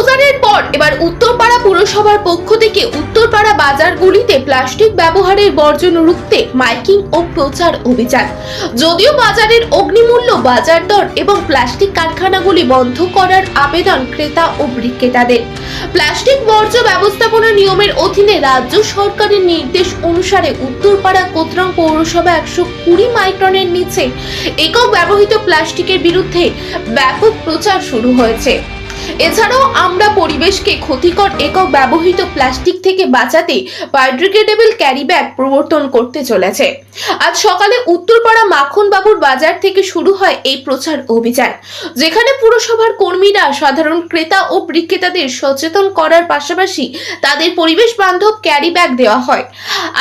কালোজারের পর এবার উত্তরপাড়া পুরসভার পক্ষ থেকে উত্তরপাড়া বাজারগুলিতে প্লাস্টিক ব্যবহারের বর্জন রুখতে মাইকিং ও প্রচার অভিযান। যদিও বাজারের অগ্নিমূল্য, বাজার দর এবং প্লাস্টিক কারখানাগুলি বন্ধ করার আবেদন ক্রেতা ও বিক্রেতাদের। প্লাস্টিক বর্জ্য ব্যবস্থাপনা নিয়মের অধীনে রাজ্য সরকারের নির্দেশ অনুসারে উত্তরপাড়া কোতরাম পৌরসভা একশো কুড়ি মাইক্রনের নিচে একক ব্যবহৃত প্লাস্টিকের বিরুদ্ধে ব্যাপক প্রচার শুরু হয়েছে। এছাড়াও আমরা পরিবেশকে ক্ষতিকর একক ব্যবহৃত প্লাস্টিক থেকে বাঁচাতে বায়োডিগ্রেডেবল ক্যারি ব্যাগ প্রবর্তন করতে চলেছে। আজ সকালে উত্তরপাড়া মাখনবাবুর বাজার থেকে শুরু হয় এই প্রচার অভিযান, যেখানে পুরসভার কর্মীরা, সাধারণ ক্রেতা ও বিক্রেতাদের সচেতন করার পাশাপাশি তাদের পরিবেশ বান্ধব ক্যারি ব্যাগ দেওয়া হয়।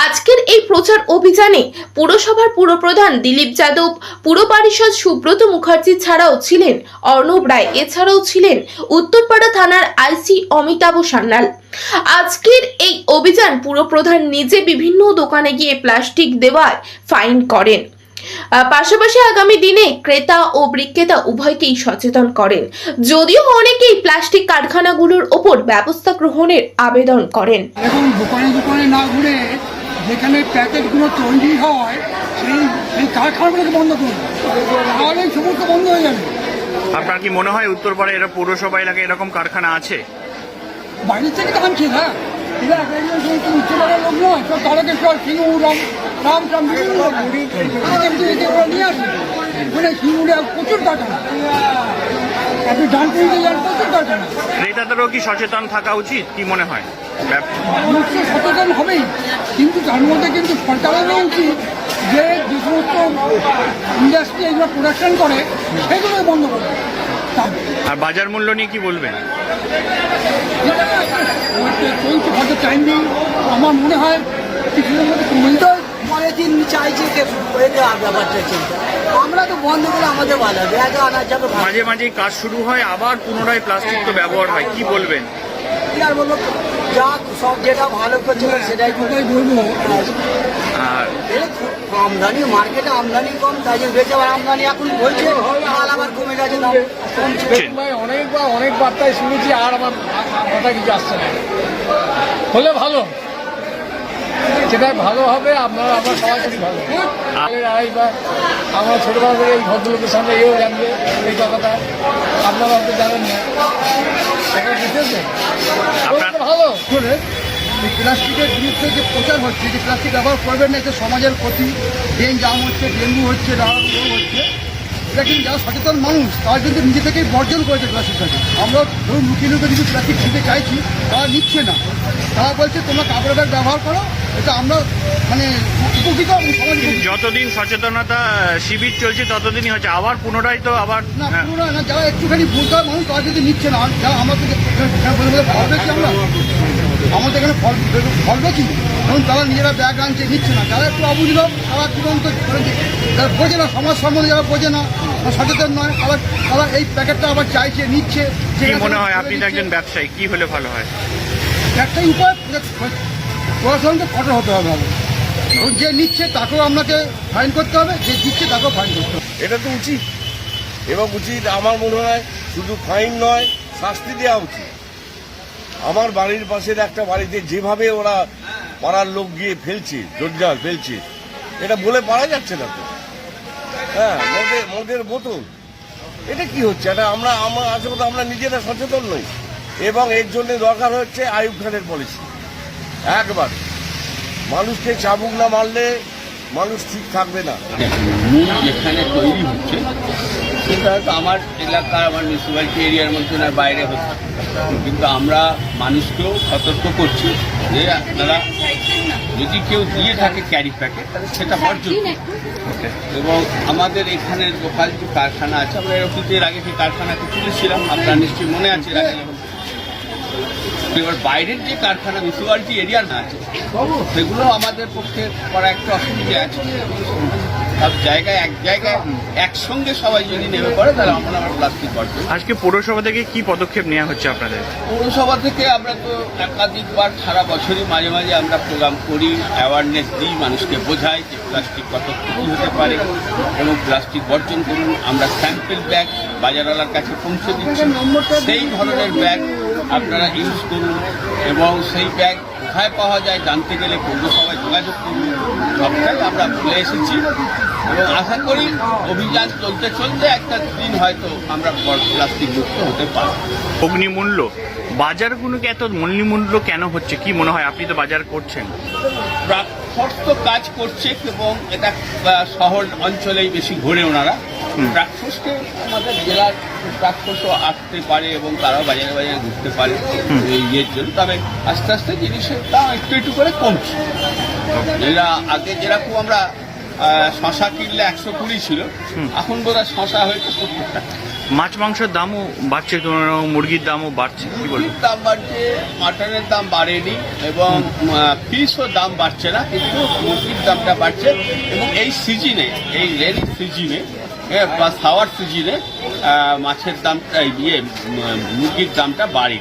আজকের এই প্রচার অভিযানে পুরসভার পুরপ্রধান দিলীপ যাদব পুর পারিষদ সুব্রত মুখার্জি ছাড়াও ছিলেন অর্ণব রায়, এছাড়াও ছিলেন উত্তরপাড়া থানার আইসি অমিতাভ সান্যাল। আজকের এই অভিযান পুরপ্রধান নিজে বিভিন্ন দোকানে গিয়ে প্লাস্টিক দেওয়ার ফাইন করেন। পাশাপাশি আগামী দিনে ক্রেতা ও বিক্রেতা উভয়কেই সচেতন করেন। যদিও অনেকেই প্লাস্টিক কারখানাগুলোর ওপর ব্যবস্থা গ্রহণের আবেদন করেন। এখন দোকানে দোকানে না ঘুরে যেখানে প্যাকেটগুলো তৈরি হয়, সেই সেই কারখানাগুলোকে বন্ধ করুন। তাহলে সমস্ত বন্ধ হয়ে যাবে। আপনার কি মনে হয় উত্তরপাড়া এরা পৌরসভা এলাকায় এরকম কারখানা আছে? বাইরে থেকে তো আনছে না এরা একজন সমস্ত উচ্চতরের লোক নয় সব তারকেশ্বর সিঙ্গুর রাম রাম টাম বিভিন্ন লোক। তাদের থেকে এসে ওরা নিয়ে আসে ওখানে সিঙ্গুরে প্রচুর কারখানা আপনি ডানপুরিতে যান প্রচুর কারখানা ক্রেতাদেরও কি সচেতন থাকা উচিত? কি মনে হয়? মানুষ সচেতন হবেই কিন্তু তার মধ্যে কিন্তু সরকারেরও উচিত যে যে সমস্ত ইন্ডাস্ট্রি এগুলো প্রোডাকশন করে সেগুলো বন্ধ করবে আর বাজার মূল্য নিয়ে কি বলবেন? চলছে হয়তো টাইম দিন আমার মনে হয় কিছুদিনের মধ্যে হয়। পরের দিন চাইছি ব্যাপারটা চিন্তা? আমরা তো বন্ধ করে আমাদের ভালো হবে একা আনার যাবে। ভালো মাঝে মাঝে কাজ শুরু হয় আবার পুনরায় প্লাস্টিক তো ব্যবহার হয়। কি বলবেন? কি আর বলব? যা সব যেটা ভালো করছে সেটাই বলব আর আমদানি মার্কেটে আমদানি কম তাই জন্য আবার আমদানি এখন হয়েছে। মাল আবার কমে গেছে দাম কমছে। ভাই অনেকবার অনেক বার্তায় শুনেছি আর আমার কথা কিছু আসছে না। হলে ভালো। যেটা ভালো হবে আপনারা আমরা সবাই কাছে ভালো আড়াইবার আমরা ছোটবেলা থেকে এই ভদ্রলোকের সামনে এও জানবে এই কথাটা। আপনারা হয়তো জানেন না। সেটা ভালো। করে প্লাস্টিকের বিরুদ্ধে যে প্রচার হচ্ছে যে প্লাস্টিক ব্যবহার করবেন না এতে সমাজের ক্ষতি। ডেন জাম হচ্ছে ডেঙ্গু হচ্ছে নানা রোগ হচ্ছে। এটা কিন্তু যারা সচেতন মানুষ তারা কিন্তু নিজে থেকেই বর্জন করেছে প্লাস্টিকটাকে। আমরা ধরুন লুকিয়ে লুকিয়ে কিছু প্লাস্টিক খেতে চাইছি তারা নিচ্ছে না। তারা বলছে তোমরা কাপড় ব্যাগ ব্যবহার করো এটা আমরা মানে উপকৃত যতদিন সচেতনতা শিবির চলছে ততদিনই হচ্ছে। আবার পুনরায় তো আবার না হ্যাঁ, পুরো না যারা একটুখানি বুঝদার মানুষ তারা যদি নিচ্ছে না। যারা আমাদের বলে ফলবে আমরা? আমাদের এখানে ফল ফলবে কি? ধরুন তারা নিজেরা ব্যাগ আনছে নিচ্ছে না যারা একটু অবুঝলো তারা তুরন্ত। যারা বোঝে না সমাজ সম্বন্ধে যারা বোঝে না সচেতন নয় আবার তারা এই প্যাকেটটা আবার চাইছে নিচ্ছে কি মনে হয় আপনি তো একজন ব্যবসায়ী কি হলে ভালো হয়? একটাই উপায় প্রশাসনকে কঠোর হতে হবে আমাদের। যে নিচ্ছে তাকেও আপনাকে ফাইন করতে হবে যে দিচ্ছে তাকেও ফাইন করতে হবে। এটা তো উচিত। এবং উচিত আমার মনে হয় শুধু ফাইন নয় শাস্তি দেওয়া উচিত। আমার বাড়ির পাশের একটা বাড়িতে যেভাবে ওরা পাড়ার লোক গিয়ে ফেলছে, জঞ্জাল ফেলছে, এটা বলে পারা যাচ্ছে না তো। হ্যাঁ মদের মদের বোতল। এটা কি হচ্ছে? এটা আমরা, আমার তো আমরা নিজেরা সচেতন নই। এবং এর জন্য দরকার হচ্ছে আয়ুব খানের পলিসি একবার। মানুষকে চাবুক না মারলে মানুষ ঠিক থাকবে না। মূল যেখানে তৈরি হচ্ছে সেটা হয়তো আমার এলাকার আমার মিউনিসিপ্যালিটি এরিয়ার মধ্যে না বাইরে হচ্ছে। কিন্তু আমরা মানুষকেও সতর্ক করছি যে আপনারা যদি কেউ দিয়ে থাকে ক্যারি প্যাকেট তাহলে সেটা বর্জন। এবং আমাদের এখানে লোকাল যে কারখানা আছে আমরা অতীতে এর আগে সেই কারখানাকে তুলেছিলাম আপনার নিশ্চয়ই মনে আছে। এর আগে এবার বাইরের যে কারখানা মিউনিসিপ্যালিটি এরিয়া না আছে সেগুলো আমাদের পক্ষে করা একটা অসুবিধা আছে। সব জায়গায় এক জায়গায় একসঙ্গে সবাই যদি নেমে পড়ে তাহলে আমরা আমার প্লাস্টিক আজকে পৌরসভা থেকে কি পদক্ষেপ নেওয়া হচ্ছে আপনাদের? পৌরসভা থেকে আমরা তো একাধিকবার সারা বছরই মাঝে মাঝে আমরা প্রোগ্রাম করি অ্যাওয়ারনেস দিই মানুষকে বোঝাই যে প্লাস্টিক কত ক্ষতি হতে পারে এবং প্লাস্টিক বর্জন করুন। আমরা স্যাম্পেল ব্যাগ বাজারওয়ালার কাছে পৌঁছে দিচ্ছি। সেই ধরনের ব্যাগ আপনারা ইউজ করুন এবং সেই ব্যাগ কোথায় পাওয়া যায় জানতে গেলে পৌরসভায় যোগাযোগ করুন। সবটাই আমরা বলে এসেছি। এবং আশা করি অভিযান চলতে চলতে একটা দিন হয়তো আমরা প্লাস্টিক মুক্ত হতে পারব। অগ্নিমূল্য বাজারগুলোকে এত মূল্যমূল্য কেন হচ্ছে? কি মনে হয়? আপনি তো বাজার করছেন। প্রাকফোর্স তো কাজ করছে এবং এটা শহর অঞ্চলেই বেশি ঘোরে ওনারা। প্রাকফোর্সকে আমাদের জেলার প্রাকফোর্সও আসতে পারে এবং তারাও বাজারে বাজারে ঘুরতে পারে এই ইয়ের জন্য। তবে আস্তে আস্তে জিনিসের দাম একটু একটু করে কমছে। এরা আগে যেরকম আমরা শশা কিনলে একশো কুড়ি ছিল এখন বোধহয় শশা হয়েছে সত্তর টাকা মাছ মাংসের দামও বাড়ছে মুরগির দামও বাড়ছে মুরগির দাম বাড়ছে মাটনের দাম বাড়েনি এবং ফিশও দাম বাড়ছে না কিন্তু মুরগির দামটা বাড়ছে। এবং এই সিজনে এই রেনি সিজনে বা হাওয়ার সিজনে মাছের দামটা উম, মুরগির দামটা বাড়ে